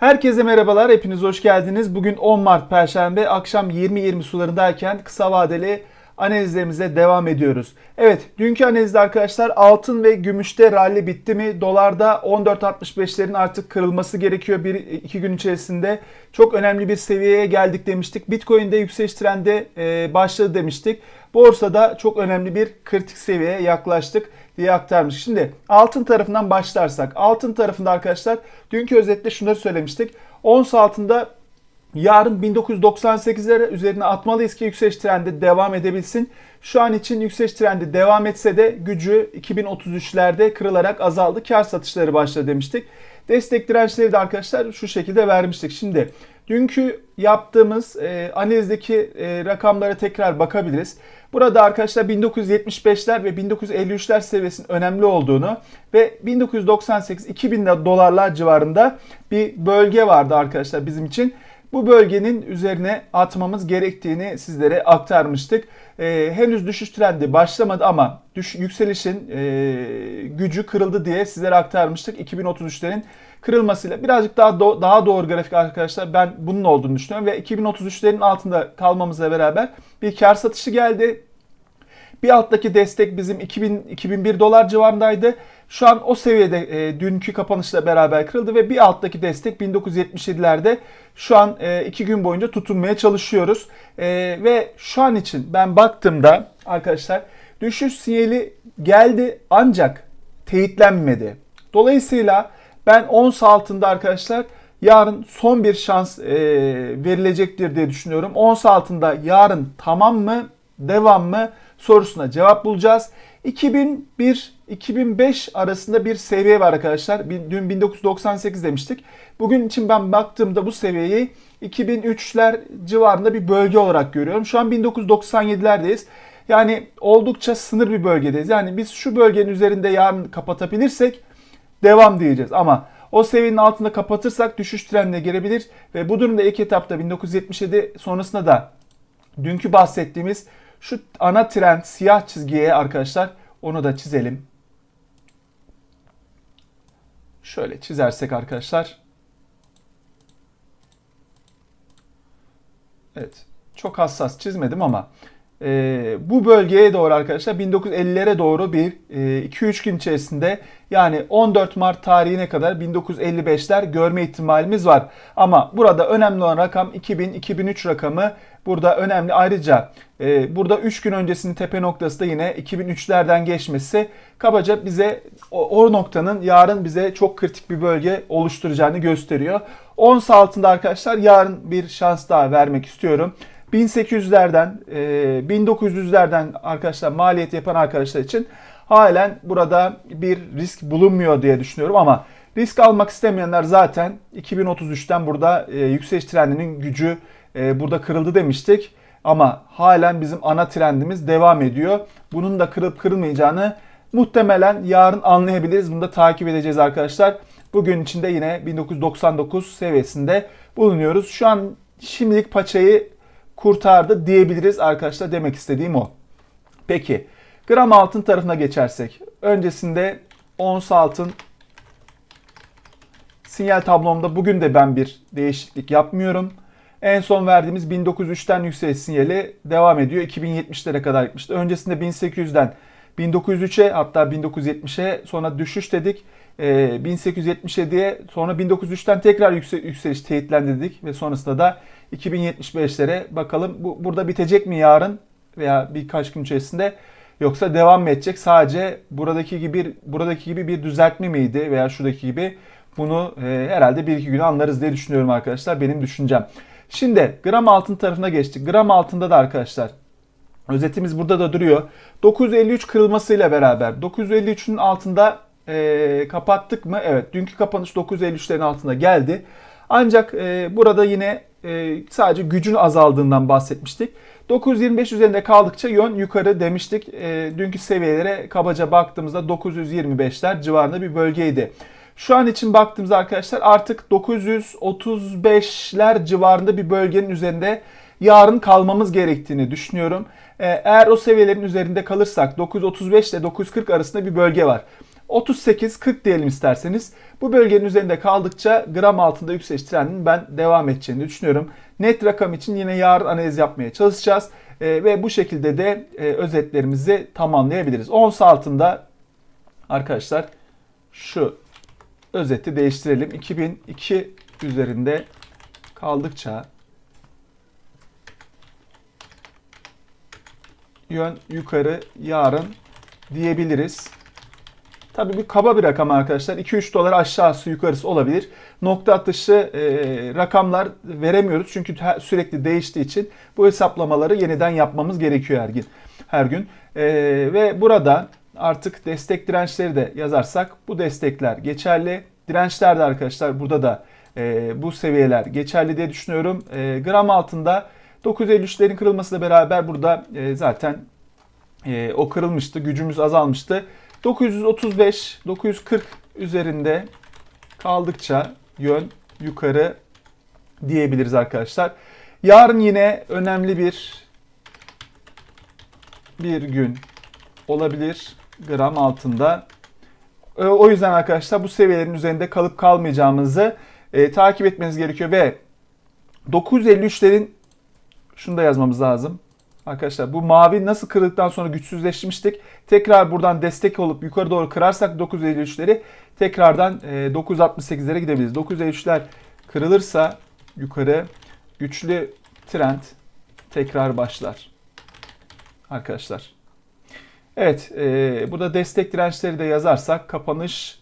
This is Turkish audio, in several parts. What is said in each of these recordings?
Herkese merhabalar, hepiniz hoş geldiniz. Bugün 10 Mart Perşembe akşam 20.20 sularındayken kısa vadeli analizlerimize devam ediyoruz. Evet, dünkü analizde arkadaşlar altın ve gümüşte rally bitti mi? Dolarda 14.65'lerin artık kırılması gerekiyor bir iki gün içerisinde. Çok önemli bir seviyeye geldik demiştik. Bitcoin'de yükseliş trendi e, başladı demiştik. Borsada çok önemli bir kritik seviyeye yaklaştık diye aktarmış. Şimdi altın tarafından başlarsak. Altın tarafında arkadaşlar dünkü özette şunları söylemiştik. Ons altında yarın 1998'lere üzerine atmalıyız ki yükseliş trendi devam edebilsin. Şu an için yükseliş trendi devam etse de gücü 2033'lerde kırılarak azaldı. Kar satışları başladı demiştik. Destek dirençleri de arkadaşlar şu şekilde vermiştik. Şimdi dünkü yaptığımız e, analizdeki e, rakamlara tekrar bakabiliriz. Burada arkadaşlar 1975'ler ve 1953'ler seviyesinin önemli olduğunu ve 1998-2000 dolarlar civarında bir bölge vardı arkadaşlar bizim için. Bu bölgenin üzerine atmamız gerektiğini sizlere aktarmıştık. Ee, henüz düşüş trendi başlamadı ama düş, yükselişin e, gücü kırıldı diye sizlere aktarmıştık. 2033'lerin kırılmasıyla birazcık daha do, daha doğru grafik arkadaşlar ben bunun olduğunu düşünüyorum ve 2033'lerin altında kalmamızla beraber bir kar satışı geldi. Bir alttaki destek bizim 2000 2001 dolar civarındaydı. Şu an o seviyede e, dünkü kapanışla beraber kırıldı ve bir alttaki destek 1977'lerde şu an 2 e, gün boyunca tutunmaya çalışıyoruz. E, ve şu an için ben baktığımda arkadaşlar düşüş sinyali geldi ancak teyitlenmedi. Dolayısıyla ben ons altında arkadaşlar yarın son bir şans e, verilecektir diye düşünüyorum. Ons altında yarın tamam mı, devam mı sorusuna cevap bulacağız. 2001-2005 arasında bir seviye var arkadaşlar. Dün 1998 demiştik. Bugün için ben baktığımda bu seviyeyi 2003'ler civarında bir bölge olarak görüyorum. Şu an 1997'lerdeyiz. Yani oldukça sınır bir bölgedeyiz. Yani biz şu bölgenin üzerinde yarın kapatabilirsek devam diyeceğiz. Ama o seviyenin altında kapatırsak düşüş trendine girebilir ve bu durumda ilk etapta 1977 sonrasında da dünkü bahsettiğimiz şu ana trend siyah çizgiye arkadaşlar onu da çizelim. Şöyle çizersek arkadaşlar. Evet. Çok hassas çizmedim ama e, bu bölgeye doğru arkadaşlar 1950'lere doğru bir 2-3 e, gün içerisinde yani 14 Mart tarihine kadar 1955'ler görme ihtimalimiz var. Ama burada önemli olan rakam 2000-2003 rakamı burada önemli. Ayrıca e, burada 3 gün öncesinin tepe noktası da yine 2003'lerden geçmesi kabaca bize o, o noktanın yarın bize çok kritik bir bölge oluşturacağını gösteriyor. Ons altında arkadaşlar yarın bir şans daha vermek istiyorum. 1800'lerden, 1900'lerden e, arkadaşlar maliyet yapan arkadaşlar için halen burada bir risk bulunmuyor diye düşünüyorum ama risk almak istemeyenler zaten 2033'ten burada e, yükseliş trendinin gücü e, burada kırıldı demiştik. Ama halen bizim ana trendimiz devam ediyor. Bunun da kırılıp kırılmayacağını muhtemelen yarın anlayabiliriz. Bunu da takip edeceğiz arkadaşlar. Bugün içinde yine 1999 seviyesinde bulunuyoruz. Şu an şimdilik paçayı kurtardı diyebiliriz arkadaşlar demek istediğim o. Peki gram altın tarafına geçersek. Öncesinde ons altın sinyal tablomda bugün de ben bir değişiklik yapmıyorum. En son verdiğimiz 1903'ten yükseliş sinyali devam ediyor. 2070'lere kadar gitmişti. Öncesinde 1800'den 1903'e hatta 1970'e sonra düşüş dedik. 1877'ye ee, sonra 1903'ten tekrar yükseliş teyitlendi dedik ve sonrasında da 2075'lere bakalım bu burada bitecek mi yarın veya birkaç gün içerisinde yoksa devam mı edecek? Sadece buradaki gibi buradaki gibi bir düzeltme miydi veya şuradaki gibi bunu e, herhalde bir iki gün anlarız diye düşünüyorum arkadaşlar. Benim düşüncem. Şimdi gram altın tarafına geçtik. Gram altında da arkadaşlar özetimiz burada da duruyor. 953 kırılmasıyla beraber 953'ün altında e, kapattık mı? Evet dünkü kapanış 953'lerin altında geldi. Ancak e, burada yine e, sadece gücün azaldığından bahsetmiştik. 925 üzerinde kaldıkça yön yukarı demiştik. E, dünkü seviyelere kabaca baktığımızda 925'ler civarında bir bölgeydi. Şu an için baktığımızda arkadaşlar artık 935'ler civarında bir bölgenin üzerinde yarın kalmamız gerektiğini düşünüyorum. Eğer o seviyelerin üzerinde kalırsak 935 ile 940 arasında bir bölge var. 38-40 diyelim isterseniz. Bu bölgenin üzerinde kaldıkça gram altında yükseliş trendinin ben devam edeceğini düşünüyorum. Net rakam için yine yarın analiz yapmaya çalışacağız. E, ve bu şekilde de e, özetlerimizi tamamlayabiliriz. Ons altında arkadaşlar şu özeti değiştirelim. 2002 üzerinde kaldıkça yön yukarı yarın diyebiliriz. Tabii bu kaba bir rakam arkadaşlar. 2-3 dolar aşağısı yukarısı olabilir. Nokta atışı e, rakamlar veremiyoruz. Çünkü sürekli değiştiği için bu hesaplamaları yeniden yapmamız gerekiyor her gün. Her gün. E, ve burada artık destek dirençleri de yazarsak bu destekler geçerli. Dirençler de arkadaşlar burada da e, bu seviyeler geçerli diye düşünüyorum. E, gram altında 953'lerin kırılmasıyla beraber burada e, zaten e, o kırılmıştı. Gücümüz azalmıştı. 935, 940 üzerinde kaldıkça yön yukarı diyebiliriz arkadaşlar. Yarın yine önemli bir bir gün olabilir gram altında. E, o yüzden arkadaşlar bu seviyelerin üzerinde kalıp kalmayacağımızı e, takip etmeniz gerekiyor ve 953'lerin şunu da yazmamız lazım. Arkadaşlar bu mavi nasıl kırıldıktan sonra güçsüzleşmiştik. Tekrar buradan destek olup yukarı doğru kırarsak 953'leri tekrardan 968'lere e, gidebiliriz. 953'ler kırılırsa yukarı güçlü trend tekrar başlar. Arkadaşlar. Evet, e, burada destek dirençleri de yazarsak kapanış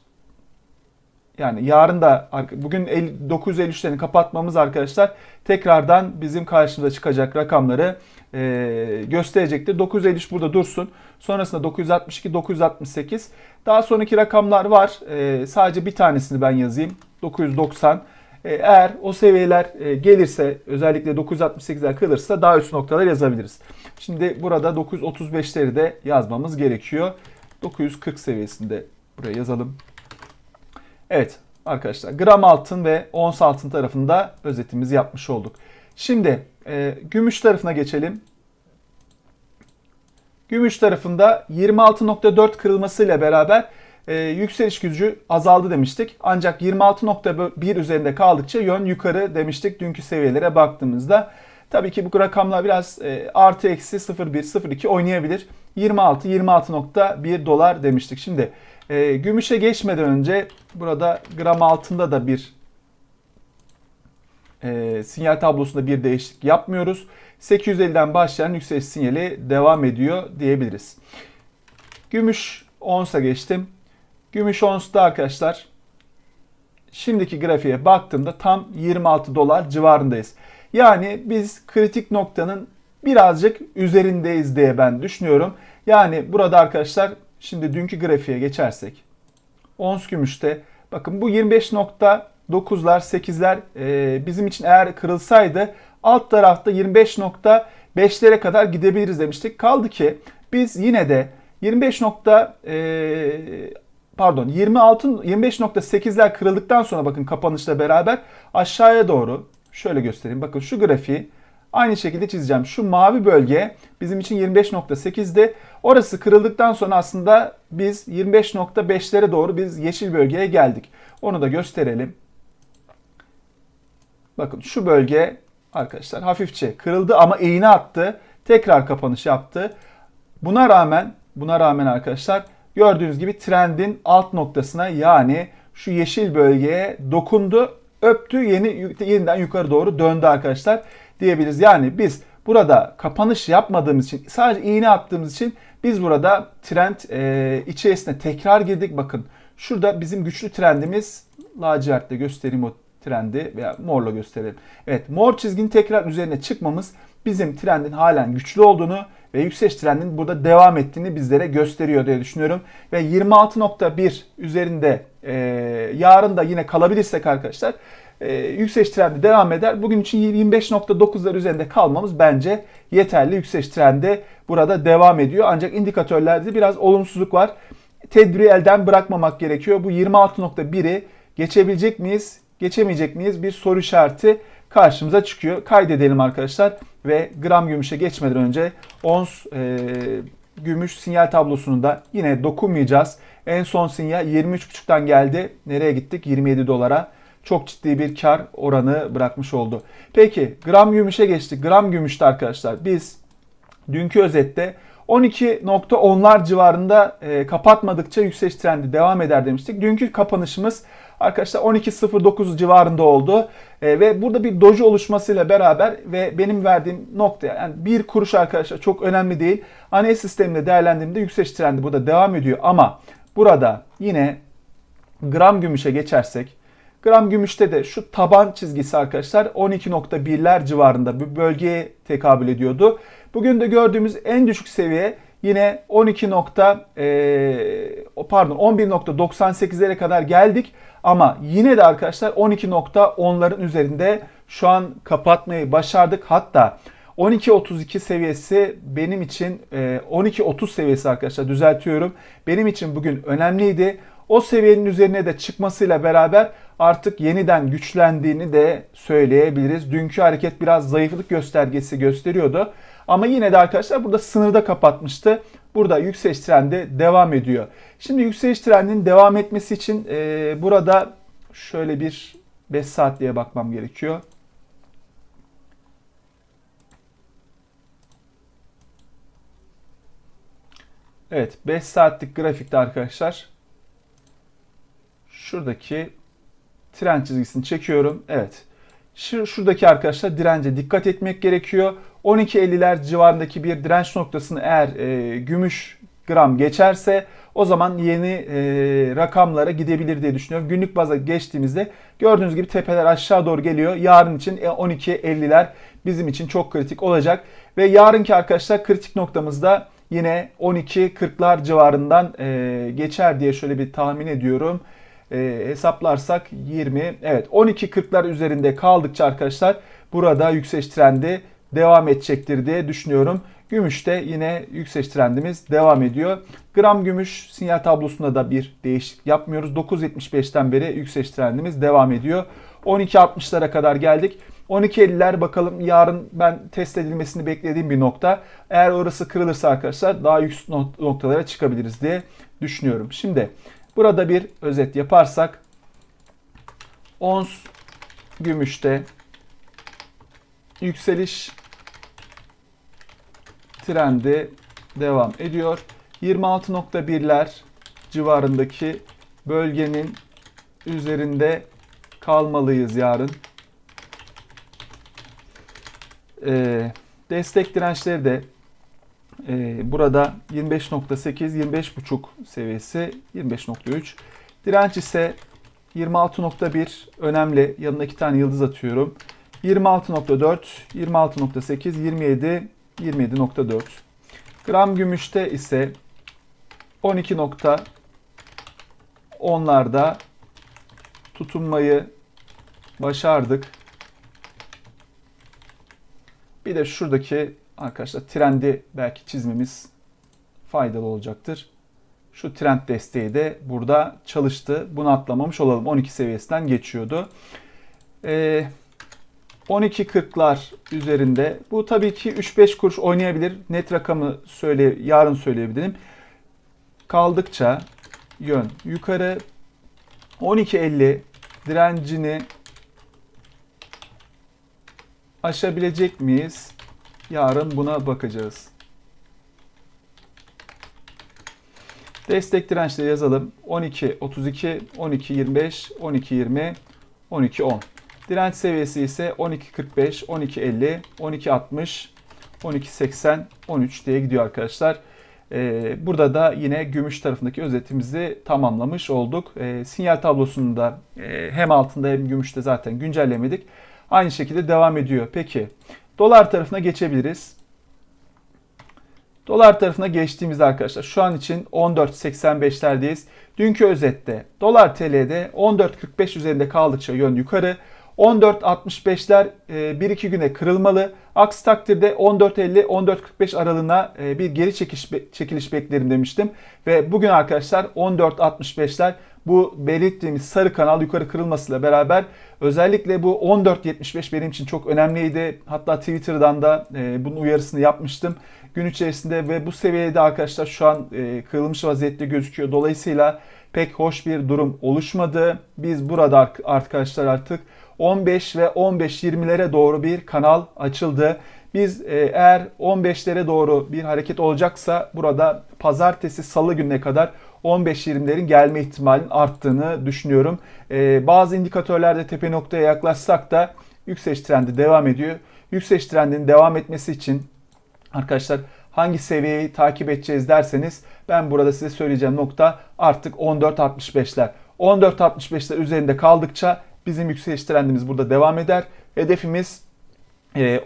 yani yarın da bugün 953'lerini kapatmamız arkadaşlar tekrardan bizim karşımıza çıkacak rakamları e, gösterecektir. 953 burada dursun. Sonrasında 962, 968. Daha sonraki rakamlar var. E, sadece bir tanesini ben yazayım. 990. E, eğer o seviyeler e, gelirse özellikle 968'ler kırılırsa daha üst noktalar yazabiliriz. Şimdi burada 935'leri de yazmamız gerekiyor. 940 seviyesinde buraya yazalım. Evet arkadaşlar gram altın ve ons altın tarafında özetimizi yapmış olduk. Şimdi e, gümüş tarafına geçelim. Gümüş tarafında 26.4 kırılmasıyla beraber e, yükseliş gücü azaldı demiştik. Ancak 26.1 üzerinde kaldıkça yön yukarı demiştik dünkü seviyelere baktığımızda. Tabii ki bu rakamlar biraz e, artı eksi 0.1 0.2 oynayabilir. 26 26.1 dolar demiştik. Şimdi e, gümüşe geçmeden önce burada gram altında da bir e, sinyal tablosunda bir değişiklik yapmıyoruz. 850'den başlayan yükseliş sinyali devam ediyor diyebiliriz. Gümüş onsa geçtim. Gümüş onsta arkadaşlar şimdiki grafiğe baktığımda tam 26 dolar civarındayız. Yani biz kritik noktanın birazcık üzerindeyiz diye ben düşünüyorum. Yani burada arkadaşlar şimdi dünkü grafiğe geçersek ons gümüşte bakın bu 25.9'lar 8'ler e, bizim için eğer kırılsaydı alt tarafta 25.5'lere kadar gidebiliriz demiştik. Kaldı ki biz yine de 25 nokta e, pardon 26 25.8'ler kırıldıktan sonra bakın kapanışla beraber aşağıya doğru şöyle göstereyim. Bakın şu grafiği aynı şekilde çizeceğim. Şu mavi bölge bizim için 25.8'di. Orası kırıldıktan sonra aslında biz 25.5'lere doğru biz yeşil bölgeye geldik. Onu da gösterelim. Bakın şu bölge arkadaşlar hafifçe kırıldı ama eğine attı. Tekrar kapanış yaptı. Buna rağmen buna rağmen arkadaşlar gördüğünüz gibi trendin alt noktasına yani şu yeşil bölgeye dokundu, öptü, yeni yeniden yukarı doğru döndü arkadaşlar diyebiliriz. Yani biz burada kapanış yapmadığımız için sadece iğne attığımız için biz burada trend e, içerisine tekrar girdik. Bakın şurada bizim güçlü trendimiz lacivertle göstereyim o trendi veya morla gösterelim. Evet mor çizginin tekrar üzerine çıkmamız bizim trendin halen güçlü olduğunu ve yükseliş trendinin burada devam ettiğini bizlere gösteriyor diye düşünüyorum. Ve 26.1 üzerinde e, yarın da yine kalabilirsek arkadaşlar e, yükseliş trendi devam eder. Bugün için 25.9'lar üzerinde kalmamız bence yeterli. Yükseliş trendi burada devam ediyor. Ancak indikatörlerde biraz olumsuzluk var. Tedbiri elden bırakmamak gerekiyor. Bu 26.1'i geçebilecek miyiz? geçemeyecek miyiz? Bir soru işareti karşımıza çıkıyor. Kaydedelim arkadaşlar ve gram gümüşe geçmeden önce ons e, gümüş sinyal tablosunu da yine dokunmayacağız. En son sinyal 23.5'tan geldi. Nereye gittik? 27 dolara. Çok ciddi bir kar oranı bırakmış oldu. Peki gram gümüşe geçtik. Gram gümüşte arkadaşlar biz dünkü özette 12.10'lar civarında e, kapatmadıkça yükseliş trendi devam eder demiştik. Dünkü kapanışımız arkadaşlar 12.09 civarında oldu. E, ve burada bir doji oluşmasıyla beraber ve benim verdiğim nokta yani bir kuruş arkadaşlar çok önemli değil. Analiz sisteminde değerlendirdiğimde yükseliş trendi burada devam ediyor ama burada yine gram gümüşe geçersek Gram gümüşte de şu taban çizgisi arkadaşlar 12.1'ler civarında bir bölgeye tekabül ediyordu. Bugün de gördüğümüz en düşük seviye yine 12. E, pardon 11.98'lere kadar geldik. Ama yine de arkadaşlar 12.10'ların üzerinde şu an kapatmayı başardık. Hatta 12.32 seviyesi benim için 12.30 seviyesi arkadaşlar düzeltiyorum. Benim için bugün önemliydi. O seviyenin üzerine de çıkmasıyla beraber artık yeniden güçlendiğini de söyleyebiliriz. Dünkü hareket biraz zayıflık göstergesi gösteriyordu. Ama yine de arkadaşlar burada sınırda kapatmıştı. Burada yükseliş trendi devam ediyor. Şimdi yükseliş trendinin devam etmesi için e, burada şöyle bir 5 saatliğe bakmam gerekiyor. Evet 5 saatlik grafikte arkadaşlar şuradaki tren çizgisini çekiyorum. Evet. Şu, şuradaki arkadaşlar dirence dikkat etmek gerekiyor. 12.50'ler civarındaki bir direnç noktasını eğer e, gümüş gram geçerse o zaman yeni e, rakamlara gidebilir diye düşünüyorum. Günlük baza geçtiğimizde gördüğünüz gibi tepeler aşağı doğru geliyor. Yarın için 12.50'ler e, bizim için çok kritik olacak. Ve yarınki arkadaşlar kritik noktamızda yine 12.40'lar civarından e, geçer diye şöyle bir tahmin ediyorum e, hesaplarsak 20 evet 12.40'lar üzerinde kaldıkça arkadaşlar burada yükseliş trendi devam edecektir diye düşünüyorum. Gümüşte yine yükseliş trendimiz devam ediyor. Gram gümüş sinyal tablosunda da bir değişiklik yapmıyoruz. 9.75'ten beri yükseliş trendimiz devam ediyor. 12.60'lara kadar geldik. 12.50'ler bakalım yarın ben test edilmesini beklediğim bir nokta. Eğer orası kırılırsa arkadaşlar daha yüksek noktalara çıkabiliriz diye düşünüyorum. Şimdi Burada bir özet yaparsak ons gümüşte yükseliş trendi devam ediyor. 26.1'ler civarındaki bölgenin üzerinde kalmalıyız yarın. Ee, destek dirençleri de e, burada 25.8, 25.5 seviyesi 25.3. Direnç ise 26.1 önemli. Yanına iki tane yıldız atıyorum. 26.4, 26.8, 27, 27.4. Gram gümüşte ise 12.10'larda tutunmayı başardık. Bir de şuradaki arkadaşlar trendi belki çizmemiz faydalı olacaktır. Şu trend desteği de burada çalıştı. Bunu atlamamış olalım. 12 seviyesinden geçiyordu. Ee, 12.40'lar üzerinde. Bu tabii ki 3-5 kuruş oynayabilir. Net rakamı söyle, yarın söyleyebilirim. Kaldıkça yön yukarı 12.50 direncini aşabilecek miyiz? Yarın buna bakacağız. Destek dirençleri yazalım. 12, 32, 12, 25, 12, 20, 12, 10. Direnç seviyesi ise 12, 45, 12, 50, 12, 60, 12, 80, 13 diye gidiyor arkadaşlar. Ee, burada da yine gümüş tarafındaki özetimizi tamamlamış olduk. Ee, sinyal tablosunu da e, hem altında hem gümüşte zaten güncellemedik. Aynı şekilde devam ediyor. Peki Dolar tarafına geçebiliriz. Dolar tarafına geçtiğimizde arkadaşlar şu an için 14.85'lerdeyiz. Dünkü özette dolar TL'de 14.45 üzerinde kaldıkça yön yukarı. 14.65'ler 1-2 güne kırılmalı. Aksi takdirde 14.50-14.45 aralığına e, bir geri çekiş, çekiliş beklerim demiştim. Ve bugün arkadaşlar 14.65'ler bu belirttiğimiz sarı kanal yukarı kırılmasıyla beraber özellikle bu 14.75 benim için çok önemliydi. Hatta Twitter'dan da e, bunun uyarısını yapmıştım gün içerisinde ve bu seviyede arkadaşlar şu an e, kırılmış vaziyette gözüküyor. Dolayısıyla pek hoş bir durum oluşmadı. Biz burada arkadaşlar artık 15 ve 15-20'lere doğru bir kanal açıldı. Biz e, eğer 15'lere doğru bir hareket olacaksa burada pazartesi salı gününe kadar 15-20'lerin gelme ihtimalinin arttığını düşünüyorum. E, bazı indikatörlerde tepe noktaya yaklaşsak da yükseliş trendi devam ediyor. Yükseliş trendinin devam etmesi için arkadaşlar hangi seviyeyi takip edeceğiz derseniz ben burada size söyleyeceğim nokta artık 14.65'ler. 14.65'ler üzerinde kaldıkça bizim yükseliş trendimiz burada devam eder. Hedefimiz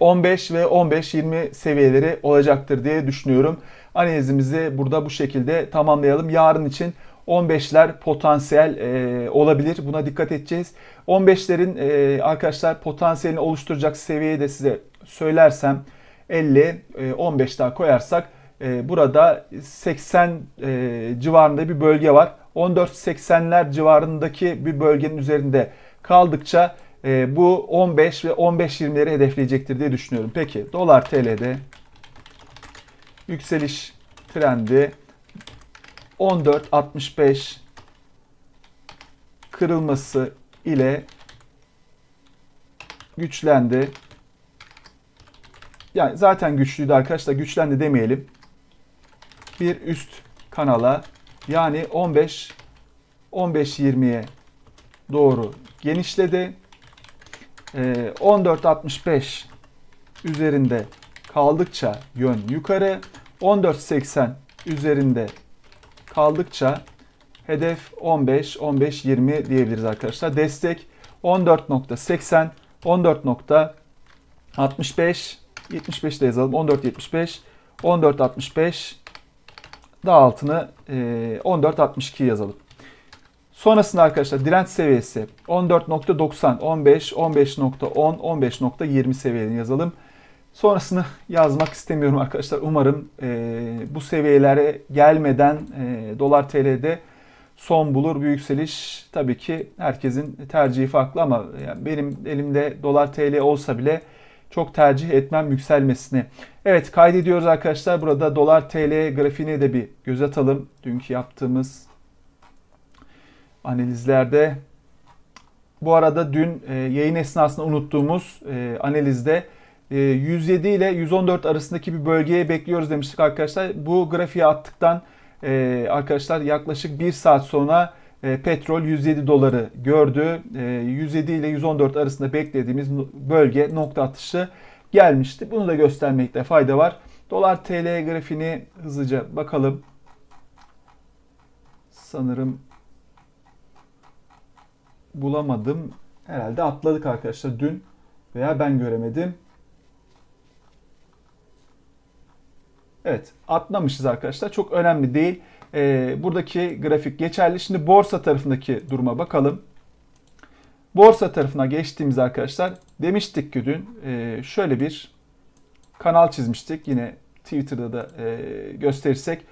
15 e, ve 15-20 seviyeleri olacaktır diye düşünüyorum. Analizimizi burada bu şekilde tamamlayalım. Yarın için 15'ler potansiyel e, olabilir. Buna dikkat edeceğiz. 15'lerin e, arkadaşlar potansiyelini oluşturacak seviyeyi de size söylersem 50, 15 daha koyarsak e, burada 80 e, civarında bir bölge var. 14-80'ler civarındaki bir bölgenin üzerinde kaldıkça e, bu 15 ve 15-20'leri hedefleyecektir diye düşünüyorum. Peki dolar TL'de yükseliş trendi 14.65 kırılması ile güçlendi. Yani zaten güçlüydü arkadaşlar. Güçlendi demeyelim. Bir üst kanala yani 15 15-20'ye doğru genişledi. Ee, 14.65 üzerinde kaldıkça yön yukarı. 14.80 üzerinde kaldıkça hedef 15 15 20 diyebiliriz arkadaşlar. Destek 14.80 14.65 75 de yazalım. 14.75 14.65 daha altını 14.62 yazalım. Sonrasında arkadaşlar direnç seviyesi 14.90, 15, 15.10, 15.20 seviyelerini yazalım. Sonrasını yazmak istemiyorum arkadaşlar. Umarım e, bu seviyelere gelmeden e, dolar TL'de son bulur bir yükseliş. Tabii ki herkesin tercihi farklı ama yani benim elimde dolar TL olsa bile çok tercih etmem yükselmesini. Evet kaydediyoruz arkadaşlar. Burada dolar TL grafiğine de bir göz atalım. Dünkü yaptığımız analizlerde. Bu arada dün e, yayın esnasında unuttuğumuz e, analizde 107 e, ile 114 arasındaki bir bölgeye bekliyoruz demiştik arkadaşlar. Bu grafiği attıktan arkadaşlar yaklaşık 1 saat sonra petrol 107 doları gördü. 107 ile 114 arasında beklediğimiz bölge nokta atışı gelmişti. Bunu da göstermekte fayda var. Dolar TL grafiğini hızlıca bakalım. Sanırım bulamadım. Herhalde atladık arkadaşlar dün veya ben göremedim. Evet atlamışız arkadaşlar. Çok önemli değil. Ee, buradaki grafik geçerli. Şimdi borsa tarafındaki duruma bakalım. Borsa tarafına geçtiğimiz arkadaşlar demiştik ki dün e, şöyle bir kanal çizmiştik. Yine Twitter'da da e, gösterirsek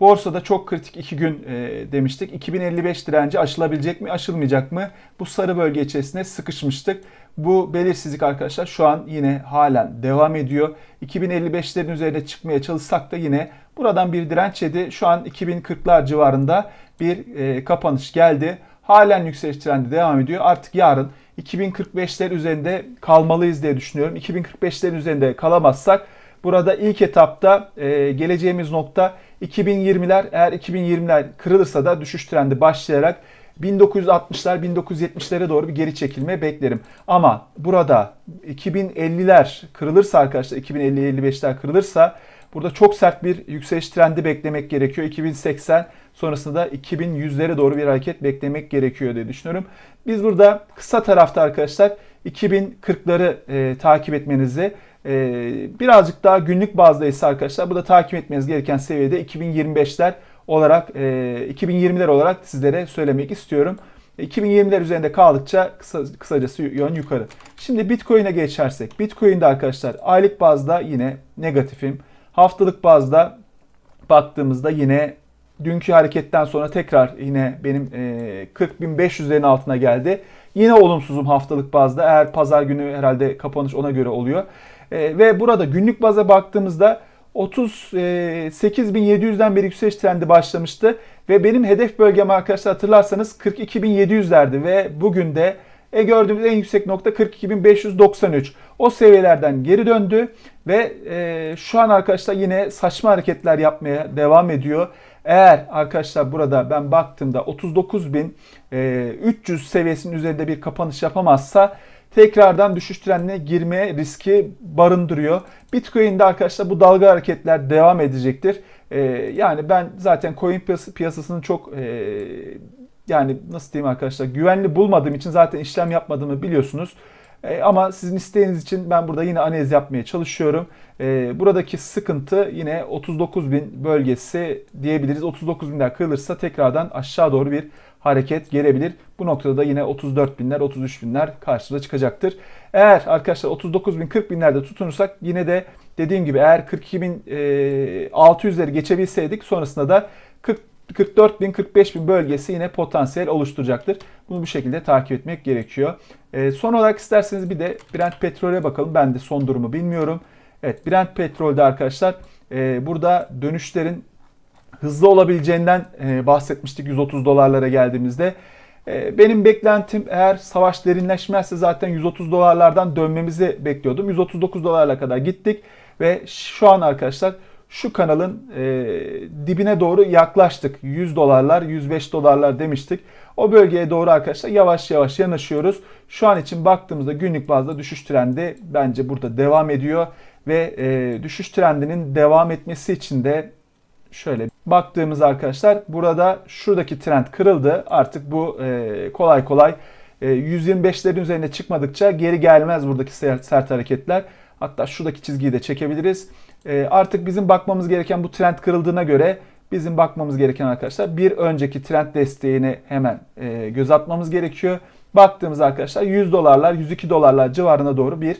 Borsada çok kritik 2 gün e, demiştik. 2055 direnci aşılabilecek mi, aşılmayacak mı? Bu sarı bölge içerisinde sıkışmıştık. Bu belirsizlik arkadaşlar şu an yine halen devam ediyor. 2055'lerin üzerine çıkmaya çalışsak da yine buradan bir direnç yedi. Şu an 2040'lar civarında bir e, kapanış geldi. Halen yükseliş trendi devam ediyor. Artık yarın 2045'ler üzerinde kalmalıyız diye düşünüyorum. 2045'lerin üzerinde kalamazsak burada ilk etapta e, geleceğimiz nokta 2020'ler eğer 2020'ler kırılırsa da düşüş trendi başlayarak 1960'lar 1970'lere doğru bir geri çekilme beklerim. Ama burada 2050'ler kırılırsa arkadaşlar 2050-55'ler kırılırsa burada çok sert bir yükseliş trendi beklemek gerekiyor. 2080 sonrasında da 2100'lere doğru bir hareket beklemek gerekiyor diye düşünüyorum. Biz burada kısa tarafta arkadaşlar 2040'ları e, takip etmenizi birazcık daha günlük bazda ise arkadaşlar bu da takip etmeniz gereken seviyede 2025'ler olarak 2020'ler e, olarak sizlere söylemek istiyorum. 2020'ler üzerinde kaldıkça kısa, kısacası yön yukarı. Şimdi Bitcoin'e geçersek. Bitcoin'de arkadaşlar aylık bazda yine negatifim. Haftalık bazda baktığımızda yine dünkü hareketten sonra tekrar yine benim e, 40.500'lerin altına geldi. Yine olumsuzum haftalık bazda. Eğer pazar günü herhalde kapanış ona göre oluyor. E, ve burada günlük baza baktığımızda 38.700'den beri yükseliş trendi başlamıştı. Ve benim hedef bölgem arkadaşlar hatırlarsanız 42.700'lerdi ve bugün de e gördüğümüz en yüksek nokta 42.593. O seviyelerden geri döndü ve e, şu an arkadaşlar yine saçma hareketler yapmaya devam ediyor. Eğer arkadaşlar burada ben baktığımda 39.300 seviyesinin üzerinde bir kapanış yapamazsa tekrardan düşüş trendine girmeye riski barındırıyor. Bitcoin'de arkadaşlar bu dalga hareketler devam edecektir. Ee, yani ben zaten coin piyas- piyasasının çok e, yani nasıl diyeyim arkadaşlar güvenli bulmadığım için zaten işlem yapmadığımı biliyorsunuz. E, ama sizin isteğiniz için ben burada yine analiz yapmaya çalışıyorum. E, buradaki sıkıntı yine 39.000 bölgesi diyebiliriz. 39.000'ler kırılırsa tekrardan aşağı doğru bir hareket gelebilir. Bu noktada da yine 34.000'ler, 33.000'ler karşımıza çıkacaktır. Eğer arkadaşlar 39.000, 40.000'lerde tutunursak yine de dediğim gibi eğer 42.600'leri geçebilseydik sonrasında da 40 44.000 45.000 bölgesi yine potansiyel oluşturacaktır. Bunu bu şekilde takip etmek gerekiyor. E, son olarak isterseniz bir de Brent petrole bakalım. Ben de son durumu bilmiyorum. Evet Brent petrolde arkadaşlar e, burada dönüşlerin hızlı olabileceğinden e, bahsetmiştik 130 dolarlara geldiğimizde. E, benim beklentim eğer savaş derinleşmezse zaten 130 dolarlardan dönmemizi bekliyordum. 139 dolarla kadar gittik ve şu an arkadaşlar şu kanalın e, dibine doğru yaklaştık. 100 dolarlar, 105 dolarlar demiştik. O bölgeye doğru arkadaşlar yavaş yavaş yanaşıyoruz. Şu an için baktığımızda günlük bazda düşüş trendi bence burada devam ediyor. Ve e, düşüş trendinin devam etmesi için de şöyle baktığımız arkadaşlar burada şuradaki trend kırıldı. Artık bu e, kolay kolay e, 125'lerin üzerine çıkmadıkça geri gelmez buradaki sert, sert hareketler. Hatta şuradaki çizgiyi de çekebiliriz. E, artık bizim bakmamız gereken bu trend kırıldığına göre bizim bakmamız gereken arkadaşlar bir önceki trend desteğini hemen e, göz atmamız gerekiyor. Baktığımız arkadaşlar 100 dolarlar 102 dolarlar civarına doğru bir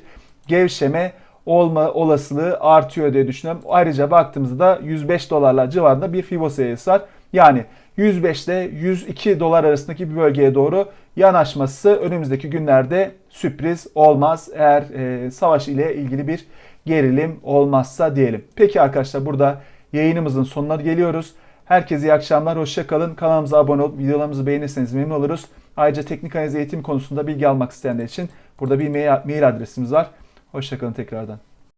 gevşeme olma olasılığı artıyor diye düşünüyorum. Ayrıca baktığımızda da 105 dolarlar civarında bir Fibo seviyesi var. Yani 105 ile 102 dolar arasındaki bir bölgeye doğru yanaşması önümüzdeki günlerde sürpriz olmaz. Eğer e, savaş ile ilgili bir gerilim olmazsa diyelim. Peki arkadaşlar burada yayınımızın sonuna geliyoruz. Herkese iyi akşamlar, hoşça kalın. Kanalımıza abone olup videolarımızı beğenirseniz memnun oluruz. Ayrıca teknik analiz eğitim konusunda bilgi almak isteyenler için burada bir mail adresimiz var. Hoşçakalın tekrardan.